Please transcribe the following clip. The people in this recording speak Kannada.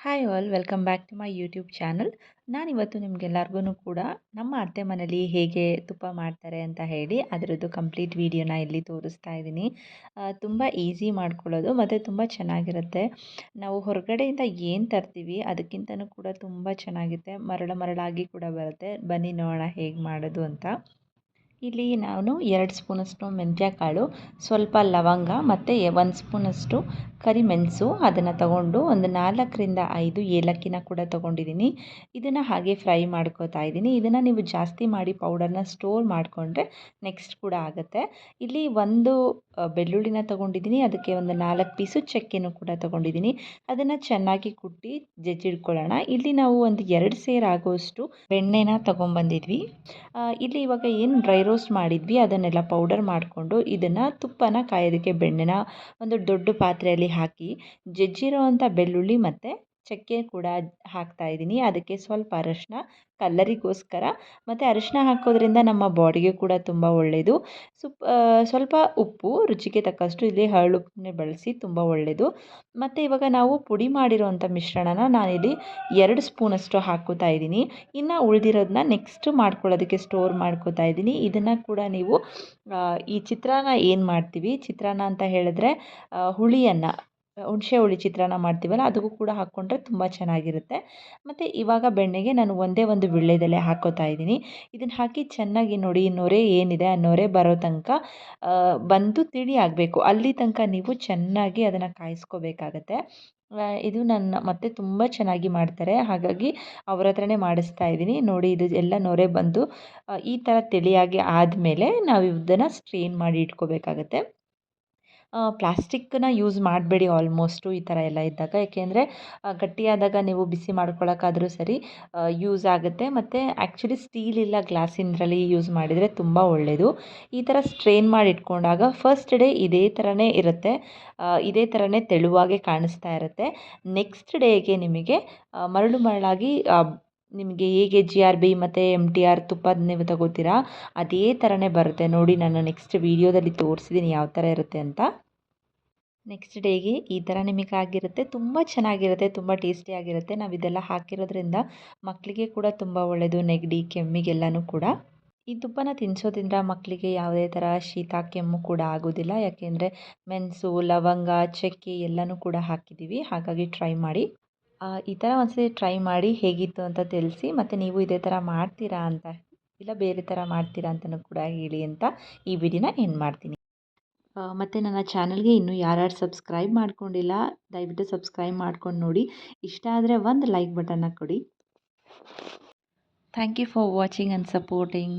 Hi all welcome back to my YouTube channel ನಾನಿವತ್ತು ನಿಮಗೆಲ್ಲರಿಗೂ ಕೂಡ ನಮ್ಮ ಅತ್ತೆ ಮನೇಲಿ ಹೇಗೆ ತುಪ್ಪ ಮಾಡ್ತಾರೆ ಅಂತ ಹೇಳಿ ಅದರದ್ದು ಕಂಪ್ಲೀಟ್ ವೀಡಿಯೋನ ಇಲ್ಲಿ ತೋರಿಸ್ತಾ ಇದ್ದೀನಿ. ತುಂಬ ಈಸಿ ಮಾಡ್ಕೊಳ್ಳೋದು, ಮತ್ತು ತುಂಬ ಚೆನ್ನಾಗಿರುತ್ತೆ. ನಾವು ಹೊರಗಡೆಯಿಂದ ಏನು ತರ್ತೀವಿ ಅದಕ್ಕಿಂತನೂ ಕೂಡ ತುಂಬ ಚೆನ್ನಾಗಿರುತ್ತೆ. ಮರಳ ಮರಳಾಗಿ ಕೂಡ ಬರುತ್ತೆ. ಬನ್ನಿ ನೋಡೋಣ ಹೇಗೆ ಮಾಡೋದು ಅಂತ. ಇಲ್ಲಿ ನಾನು ಎರಡು ಸ್ಪೂನಷ್ಟು ಮೆಂತ್ಯ ಕಾಳು ಸ್ವಲ್ಪ ಲವಂಗ, ಮತ್ತು ಒಂದು ಸ್ಪೂನಷ್ಟು ಕರಿಮೆಣಸು ಅದನ್ನು ತಗೊಂಡು ಒಂದು ನಾಲ್ಕರಿಂದ ಐದು ಏಲಕ್ಕಿನ ಕೂಡ ತೊಗೊಂಡಿದ್ದೀನಿ ಇದನ್ನು ಹಾಗೆ ಫ್ರೈ ಮಾಡ್ಕೋತಾ ಇದ್ದೀನಿ ಇದನ್ನು ನೀವು ಜಾಸ್ತಿ ಮಾಡಿ ಪೌಡರ್ನ ಸ್ಟೋರ್ ಮಾಡಿಕೊಂಡ್ರೆ ನೆಕ್ಸ್ಟ್ ಕೂಡ ಆಗುತ್ತೆ. ಇಲ್ಲಿ ಒಂದು ಬೆಳ್ಳುಳ್ಳಿನ ತೊಗೊಂಡಿದ್ದೀನಿ ಅದಕ್ಕೆ ಒಂದು ನಾಲ್ಕು ಪೀಸು ಚಕ್ಕೆನೂ ಕೂಡ ತೊಗೊಂಡಿದ್ದೀನಿ ಅದನ್ನು ಚೆನ್ನಾಗಿ ಕುಟ್ಟಿ ಜಜ್ಜಿಡ್ಕೊಳ್ಳೋಣ. ಇಲ್ಲಿ ನಾವು ಒಂದು ಎರಡು ಸೇರು ಆಗೋಷ್ಟು ಬೆಣ್ಣೆನ ತೊಗೊಂಬಂದಿದ್ವಿ. ಇಲ್ಲಿ ಇವಾಗ ಏನು ಡ್ರೈ ರೋಸ್ಟ್ ಮಾಡಿದ್ವಿ ಅದನ್ನೆಲ್ಲ ಪೌಡರ್ ಮಾಡಿಕೊಂಡು ಇದನ್ನು ತುಪ್ಪನ ಕಾಯೋದಕ್ಕೆ ಬೆಣ್ಣೆನ ಒಂದು ದೊಡ್ಡ ಪಾತ್ರೆಯಲ್ಲಿ ಹಾಕಿ ಜಜ್ಜಿರೋ ಅಂಥ ಬೆಳ್ಳುಳ್ಳಿ ಮತ್ತು ಚಕ್ಕೆ ಕೂಡ ಹಾಕ್ತಾ ಇದ್ದೀನಿ. ಅದಕ್ಕೆ ಸ್ವಲ್ಪ ಅರಶಿನ, ಕಲ್ಲರಿಗೋಸ್ಕರ. ಮತ್ತು ಅರಶಿನ ಹಾಕೋದ್ರಿಂದ ನಮ್ಮ ಬಾಡಿಗೆ ಕೂಡ ತುಂಬ ಒಳ್ಳೆಯದು ಸುಪ್ ಸ್ವಲ್ಪ ಉಪ್ಪು, ರುಚಿಗೆ ತಕ್ಕಷ್ಟು ಇಲ್ಲಿ ಹರಳುಪ್ಪನ್ನೇ ಬಳಸಿ ತುಂಬ ಒಳ್ಳೆಯದು ಮತ್ತು ಇವಾಗ ನಾವು ಪುಡಿ ಮಾಡಿರೋವಂಥ ಮಿಶ್ರಣನ ನಾನಿಲ್ಲಿ ಎರಡು ಸ್ಪೂನಷ್ಟು ಹಾಕೋತಾ ಇದ್ದೀನಿ. ಇನ್ನು ಉಳಿದಿರೋದನ್ನ ನೆಕ್ಸ್ಟ್ ಮಾಡ್ಕೊಳ್ಳೋದಕ್ಕೆ ಸ್ಟೋರ್ ಮಾಡ್ಕೋತಾ ಇದ್ದೀನಿ. ಇದನ್ನು ಕೂಡ ನೀವು ಈ ಚಿತ್ರಾನ್ನ ಏನು ಮಾಡ್ತೀವಿ? ಚಿತ್ರಾನ್ನ ಅಂತ ಹೇಳಿದ್ರೆ ಹುಳಿಯನ್ನು. ಹುಣಸೆ ಹುಳಿ ಚಿತ್ರಾನ್ನ ಮಾಡ್ತೀವಲ್ಲ, ಅದಕ್ಕೂ ಕೂಡ ಹಾಕ್ಕೊಂಡ್ರೆ ತುಂಬ ಚೆನ್ನಾಗಿರುತ್ತೆ. ಮತ್ತು ಇವಾಗ ಬೆಣ್ಣೆಗೆ ನಾನು ಒಂದೇ ಒಂದು ವೀಳ್ಯದೆಲೆ ಹಾಕೋತಾ ಇದ್ದೀನಿ. ಇದನ್ನು ಹಾಕಿ ಚೆನ್ನಾಗಿ ನೋಡಿ, ನೊರೆ ಏನಿದೆ ಆ ನೊರೆ ಬರೋ ತನಕ ಬಂದು ತಿಳಿ ಆಗಬೇಕು ಅಲ್ಲಿ ತನಕ ನೀವು ಚೆನ್ನಾಗಿ ಅದನ್ನು ಕಾಯಿಸ್ಕೋಬೇಕಾಗತ್ತೆ. ಇದು ನನ್ನ ಮತ್ತೆ ತುಂಬ ಚೆನ್ನಾಗಿ ಮಾಡ್ತಾರೆ. ಹಾಗಾಗಿ ಅವ್ರ ಹತ್ರನೇ ಮಾಡಿಸ್ತಾ ಇದ್ದೀನಿ. ನೋಡಿ, ಇದು ಎಲ್ಲ ನೊರೆ ಬಂದು ಈ ಥರ ತಿಳಿಯಾಗಿ ಆದಮೇಲೆ ನಾವು ಇದನ್ನು ಸ್ಟ್ರೈನ್ ಮಾಡಿ ಇಟ್ಕೋಬೇಕಾಗತ್ತೆ. ಪ್ಲಾಸ್ಟಿಕ್ಕನ್ನ ಯೂಸ್ ಮಾಡಬೇಡಿ ಆಲ್ಮೋಸ್ಟು ಈ ಥರ ಎಲ್ಲ ಇದ್ದಾಗ. ಏಕೆಂದರೆ ಗಟ್ಟಿಯಾದಾಗ ನೀವು ಬಿಸಿ ಮಾಡ್ಕೊಳ್ಳೋಕ್ಕಾದ್ರೂ ಸರಿ ಯೂಸ್ ಆಗುತ್ತೆ. ಮತ್ತು ಆ್ಯಕ್ಚುಲಿ ಸ್ಟೀಲ್ ಇಲ್ಲ, ಗ್ಲಾಸಿಂದ್ರಲ್ಲಿ ಯೂಸ್ ಮಾಡಿದರೆ ತುಂಬ ಒಳ್ಳೆಯದು ಈ ಥರ ಸ್ಟ್ರೈನ್ ಮಾಡಿ ಇಟ್ಕೊಂಡಾಗ ಫಸ್ಟ್ ಡೇ ಇದೇ ಥರನೇ ಇರುತ್ತೆ. ಇದೇ ಥರನೇ ತೆಳುವಾಗೆ ಕಾಣಿಸ್ತಾ ಇರುತ್ತೆ. ನೆಕ್ಸ್ಟ್ ಡೇಗೆ ನಿಮಗೆ ಮರಳು ಮರಳಾಗಿ ನಿಮಗೆ ಹೇಗೆ ಜಿ ಆರ್ ಬಿ ಮತ್ತು ಎಂ ಟಿ ಆರ್ ತುಪ್ಪದ ನೀವು ತಗೋತೀರಾ? ಅದೇ ಥರನೇ ಬರುತ್ತೆ. ನೋಡಿ ನಾನು ನೆಕ್ಸ್ಟ್ ವೀಡಿಯೋದಲ್ಲಿ ತೋರಿಸಿದ್ದೀನಿ ಯಾವ ಥರ ಇರುತ್ತೆ ಅಂತ. ನೆಕ್ಸ್ಟ್ ಡೇಗೆ ಈ ಥರ ನಿಮಗೆ ಆಗಿರುತ್ತೆ. ತುಂಬ ಚೆನ್ನಾಗಿರುತ್ತೆ, ತುಂಬ ಟೇಸ್ಟಿಯಾಗಿರುತ್ತೆ ನಾವು ಇದೆಲ್ಲ ಹಾಕಿರೋದ್ರಿಂದ ಮಕ್ಕಳಿಗೆ ಕೂಡ ತುಂಬ ಒಳ್ಳೆಯದು ನೆಗಡಿ, ಕೆಮ್ಮಿಗೆಲ್ಲನೂ ಕೂಡ. ಈ ತುಪ್ಪನ ತಿನ್ನಿಸೋದ್ರಿಂದ ಮಕ್ಕಳಿಗೆ ಯಾವುದೇ ಥರ ಶೀತ, ಕೆಮ್ಮು ಕೂಡ ಆಗೋದಿಲ್ಲ. ಯಾಕೆಂದರೆ ಮೆಣಸು ಲವಂಗ, ಚಕ್ಕೆ ಎಲ್ಲನೂ ಕೂಡ ಹಾಕಿದ್ದೀವಿ ಹಾಗಾಗಿ ಟ್ರೈ ಮಾಡಿ. ಈ ಥರ ಒಂದ್ಸತಿ ಟ್ರೈ ಮಾಡಿ ಹೇಗಿತ್ತು ಅಂತ ತಿಳಿಸಿ, ಮತ್ತು ನೀವು ಇದೇ ಥರ ಮಾಡ್ತೀರಾ ಅಂತ ಇಲ್ಲ ಬೇರೆ ಥರ ಮಾಡ್ತೀರಾ ಅಂತಲೂ ಕೂಡ ಹೇಳಿ ಅಂತ ಈ ವಿಡಿಯೋನ ಎಂಡ್ ಮಾಡ್ತೀನಿ. ಮತ್ತು ನನ್ನ ಚಾನಲ್ಗೆ ಇನ್ನೂ ಯಾರ್ಯಾರು ಸಬ್ಸ್ಕ್ರೈಬ್ ಮಾಡ್ಕೊಂಡಿಲ್ಲ, ದಯವಿಟ್ಟು ಸಬ್ಸ್ಕ್ರೈಬ್ ಮಾಡ್ಕೊಂಡು ನೋಡಿ. ಇಷ್ಟ ಆದರೆ ಒಂದು ಲೈಕ್ ಬಟನ್ನ ಕೊಡಿ. Thank you for watching and supporting